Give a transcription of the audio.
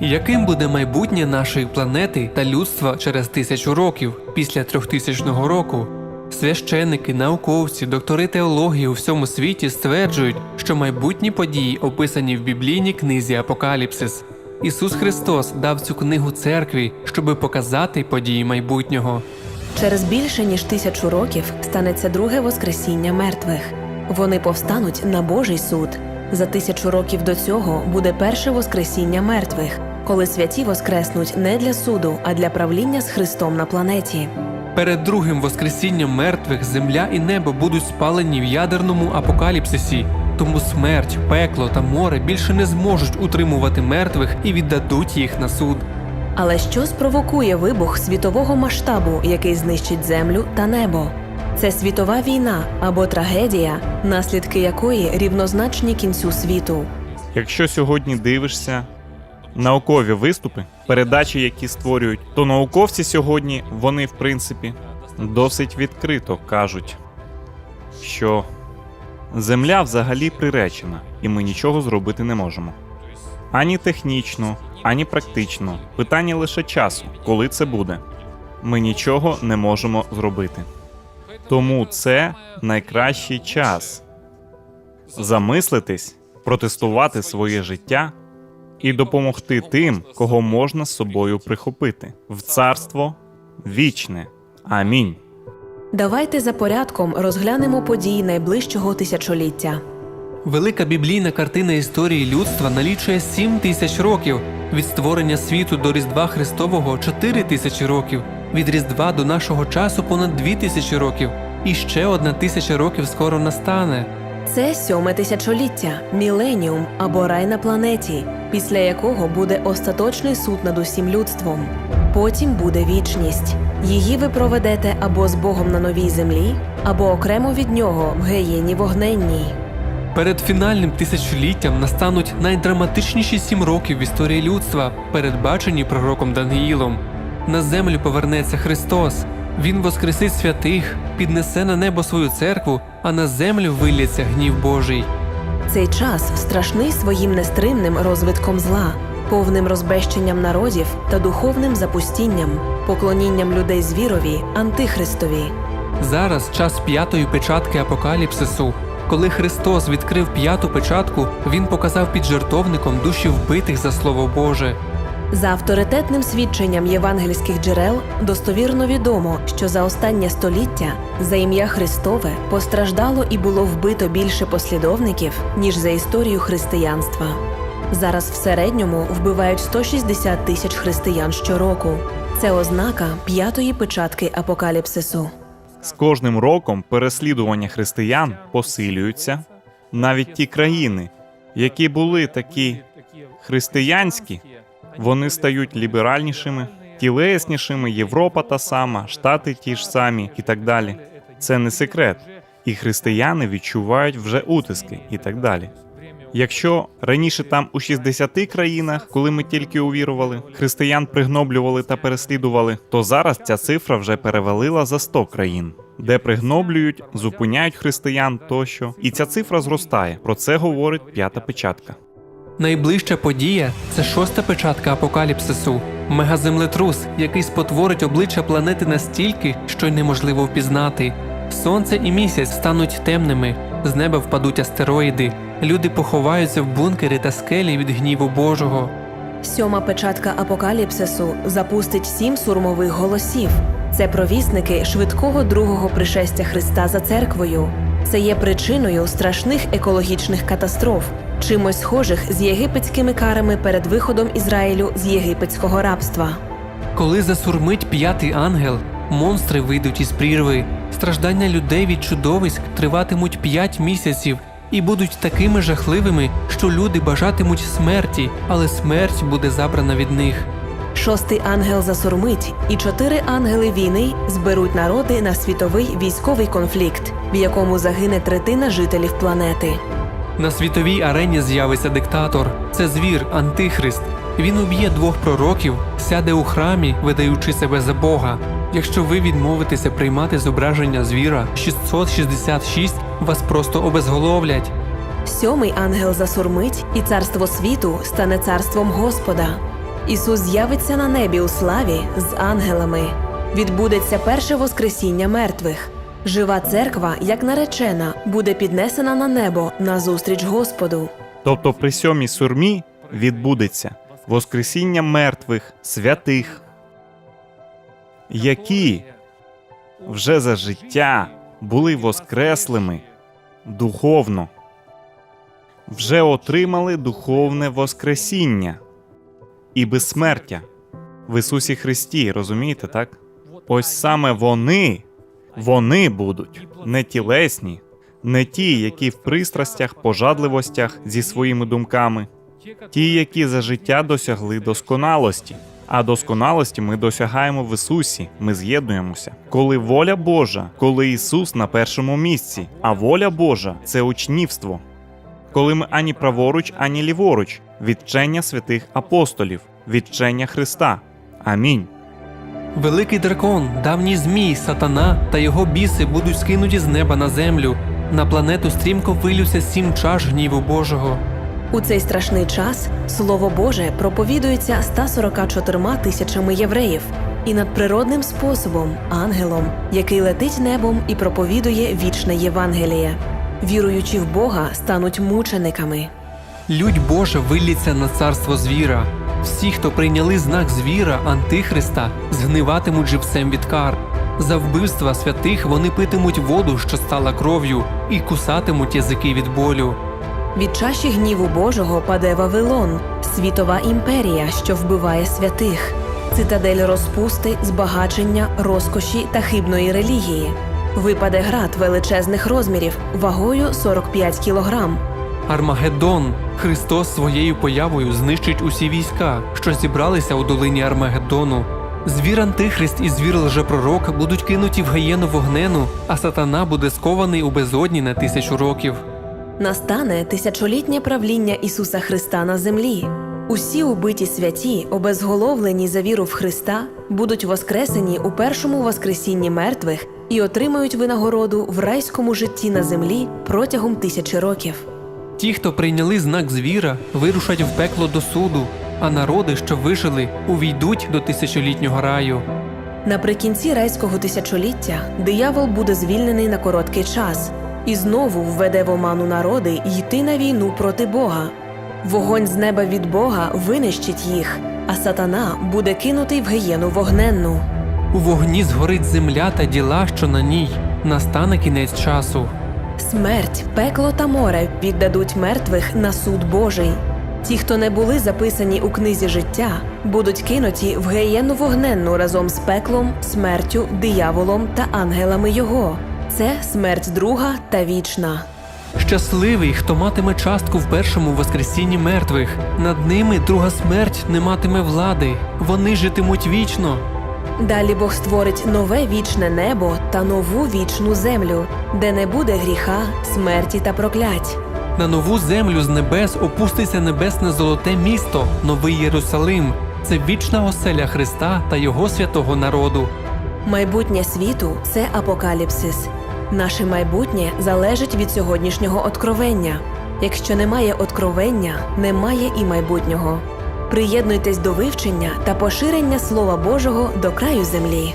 Яким буде майбутнє нашої планети та людства через тисячу років після трьохтисячного року? Священники, науковці, доктори теології у всьому світі стверджують, що майбутні події описані в біблійній книзі Апокаліпсис. Ісус Христос дав цю книгу церкві, щоби показати події майбутнього. Через більше ніж тисячу років станеться друге воскресіння мертвих. Вони повстануть на Божий суд. За тисячу років до цього буде перше воскресіння мертвих, коли святі воскреснуть не для суду, а для правління з Христом на планеті. Перед другим воскресінням мертвих земля і небо будуть спалені в ядерному апокаліпсисі. Тому смерть, пекло та море більше не зможуть утримувати мертвих і віддадуть їх на суд. Але що спровокує вибух світового масштабу, який знищить землю та небо? Це світова війна або трагедія, наслідки якої рівнозначні кінцю світу. Якщо сьогодні дивишся наукові виступи, передачі, які створюють, то науковці сьогодні вони, в принципі, досить відкрито кажуть, що Земля взагалі приречена, і ми нічого зробити не можемо. Ані технічно, ані практично. Питання лише часу, коли це буде. Ми нічого не можемо зробити. Тому це найкращий час замислитись, протестувати своє життя і допомогти тим, кого можна з собою прихопити в царство вічне. Амінь. Давайте за порядком розглянемо події найближчого тисячоліття. Велика біблійна картина історії людства налічує 7 тисяч років. Від створення світу до Різдва Христового 4 тисячі років, від Різдва до нашого часу понад 2 тисячі років. І ще одна тисяча років скоро настане. Це сьоме тисячоліття, міленіум або рай на планеті, після якого буде остаточний суд над усім людством. Потім буде вічність. Її ви проведете або з Богом на новій землі, або окремо від нього в геєні вогненній. Перед фінальним тисячоліттям настануть найдраматичніші сім років в історії людства, передбачені пророком Даниїлом. На землю повернеться Христос. Він воскресить святих, піднесе на небо свою церкву, а на землю вилється гнів Божий. Цей час страшний своїм нестримним розвитком зла, повним розбещенням народів та духовним запустінням, поклонінням людей звірові, антихристові. Зараз час п'ятої печатки апокаліпсису. Коли Христос відкрив п'яту печатку, Він показав під жертовником душі вбитих за Слово Боже. За авторитетним свідченням євангельських джерел достовірно відомо, що за останнє століття за ім'я Христове постраждало і було вбито більше послідовників, ніж за історію християнства. Зараз в середньому вбивають 160 тисяч християн щороку. Це ознака п'ятої печатки апокаліпсису. З кожним роком переслідування християн посилюються. Навіть ті країни, які були такі християнські, вони стають ліберальнішими, тілеснішими. Європа та сама, Штати ті ж самі і так далі. Це не секрет. І християни відчувають вже утиски і так далі. Якщо раніше там у 60 країнах, коли ми тільки увірували, християн пригноблювали та переслідували, то зараз ця цифра вже перевалила за 100 країн, де пригноблюють, зупиняють християн тощо, і ця цифра зростає. Про це говорить п'ята печатка. Найближча подія це шоста печатка апокаліпсису, мегаземлетрус, який спотворить обличчя планети настільки, що й неможливо впізнати. Сонце і місяць стануть темними, з неба впадуть астероїди, люди поховаються в бункери та скелі від гніву Божого. Сьома печатка апокаліпсису запустить сім сурмових голосів. Це провісники швидкого другого пришестя Христа за церквою. Це є причиною страшних екологічних катастроф, чимось схожих з єгипетськими карами перед виходом Ізраїлю з єгипетського рабства. Коли засурмить п'ятий ангел, монстри вийдуть із прірви. Страждання людей від чудовиськ триватимуть п'ять місяців і будуть такими жахливими, що люди бажатимуть смерті, але смерть буде забрана від них. Шостий ангел засурмить, і чотири ангели війни зберуть народи на світовий військовий конфлікт, в якому загине третина жителів планети. На світовій арені з'явиться диктатор. Це звір, антихрист. Він уб'є двох пророків, сяде у храмі, видаючи себе за Бога. Якщо ви відмовитеся приймати зображення звіра 666, вас просто обезголовлять. Сьомий ангел засурмить, і царство світу стане царством Господа. Ісус з'явиться на небі у славі з ангелами. Відбудеться перше воскресіння мертвих. Жива церква, як наречена, буде піднесена на небо назустріч Господу. Тобто при сьомій сурмі відбудеться Воскресіння мертвих, святих, які вже за життя були воскреслими духовно, вже отримали духовне Воскресіння і безсмертя в Ісусі Христі, розумієте, так? Ось саме вони, вони будуть не тілесні, не ті, які в пристрастях, пожадливостях зі своїми думками, ті, які за життя досягли досконалості. А досконалості ми досягаємо в Ісусі, ми з'єднуємося. Коли воля Божа, коли Ісус на першому місці, а воля Божа це учнівство. Коли ми ані праворуч, ані ліворуч, відчення святих апостолів, відчення Христа. Амінь. Великий дракон, давній змій, сатана та його біси будуть скинуті з неба на землю. На планету стрімко вилються сім чаш гніву Божого. У цей страшний час Слово Боже проповідується 144 тисячами євреїв і надприродним способом ангелом, який летить небом і проповідує вічне Євангеліє. Віруючи в Бога, стануть мучениками. Лють Божа виллється на царство звіра. Всі, хто прийняли знак звіра, антихриста, згниватимуть живцем від кар. За вбивства святих вони питимуть воду, що стала кров'ю, і кусатимуть язики від болю. Від чаші гніву Божого паде Вавилон, світова імперія, що вбиває святих, цитадель розпусти, збагачення, розкоші та хибної релігії. Випаде град величезних розмірів вагою 45 кілограм. Армагеддон. Христос своєю появою знищить усі війська, що зібралися у долині Армагеддону. Звір Антихрист і звір лжепророк будуть кинуті в гаєну вогнену, а сатана буде скований у безодні на тисячу років. Настане тисячолітнє правління Ісуса Христа на землі. Усі убиті святі, обезголовлені за віру в Христа, будуть воскресені у першому воскресінні мертвих і отримають винагороду в райському житті на землі протягом тисячі років. Ті, хто прийняли знак звіра, вирушать в пекло до суду, а народи, що вижили, увійдуть до тисячолітнього раю. Наприкінці райського тисячоліття диявол буде звільнений на короткий час і знову введе в оману народи йти на війну проти Бога. Вогонь з неба від Бога винищить їх, а сатана буде кинутий в гієну вогненну. У вогні згорить земля та діла, що на ній. Настане кінець часу. Смерть, пекло та море віддадуть мертвих на суд Божий. Ті, хто не були записані у книзі життя, будуть кинуті в геєнну вогненну разом з пеклом, смертю, дияволом та ангелами його. Це смерть друга та вічна. Щасливий, хто матиме частку в першому воскресінні мертвих. Над ними друга смерть не матиме влади. Вони житимуть вічно. Далі Бог створить нове вічне небо та нову вічну землю, де не буде гріха, смерті та проклять. На нову землю з небес опуститься небесне золоте місто, новий Єрусалим. Це вічна оселя Христа та Його святого народу. Майбутнє світу це апокаліпсис. Наше майбутнє залежить від сьогоднішнього откровення. Якщо немає откровення, немає і майбутнього. Приєднуйтесь до вивчення та поширення Слова Божого до краю землі.